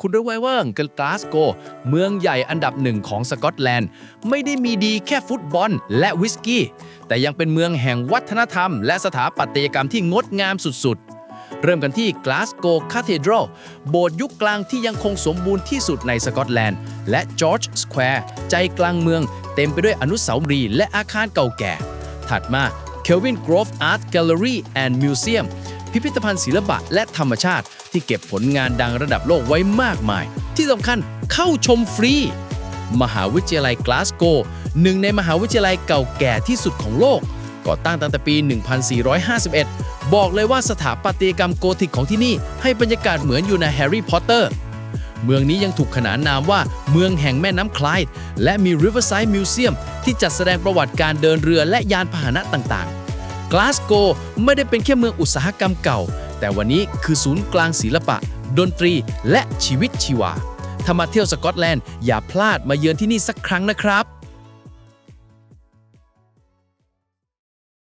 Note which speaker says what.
Speaker 1: คุณรู้ไว้ว่ากลาสโก เมืองใหญ่อันดับหนึ่งของสกอตแลนด์ ไม่ได้มีดีแค่ฟุตบอลและวิสกี้ แต่ยังเป็นเมืองแห่งวัฒนธรรม และสถาปัตยกรรมที่งดงามสุดๆ เริ่มกันที่กลาสโกคาเทดรัลโบสถ์ยุคกลางที่ยังคงสมบูรณ์ที่สุดในสกอตแลนด์ และจอร์จสแควร์ใจกลางเมือง เต็มไปด้วยอนุสาวรีย์และอาคารเก่าแก่ ถัดมา Kelvin Grove Art Gallery and Museum พิพิธภัณฑ์ศิลปะและธรรมชาติ ที่เก็บผลงานดังระดับโลกไว้มากมาย ที่สำคัญเข้าชมฟรี มหาวิทยาลัยกลาสโกหนึ่งในมหาวิทยาลัยเก่าแก่ที่สุดของโลก ก่อตั้งตั้งแต่ปี 1451 บอกเลยว่าสถาปัตยกรรมโกธิกของที่นี่ ให้บรรยากาศเหมือนอยู่ในแฮร์รี่พอตเตอร์เมืองนี้ยังถูกขนานนามว่าเมืองแห่งแม่น้ำคลายและมี Riverside Museum ที่จัดแสดงประวัติการเดินเรือและยานพาหนะต่างๆ กลาสโกไม่ได้เป็นแค่เมืองอุตสาหกรรมเก่า แต่วันนี้คือศูนย์กลางศิลปะ ดนตรีและชีวิตชีวาถ้ามาเที่ยวสกอตแลนด์อย่าพลาดมาเยือนที่นี่สักครั้งนะครับ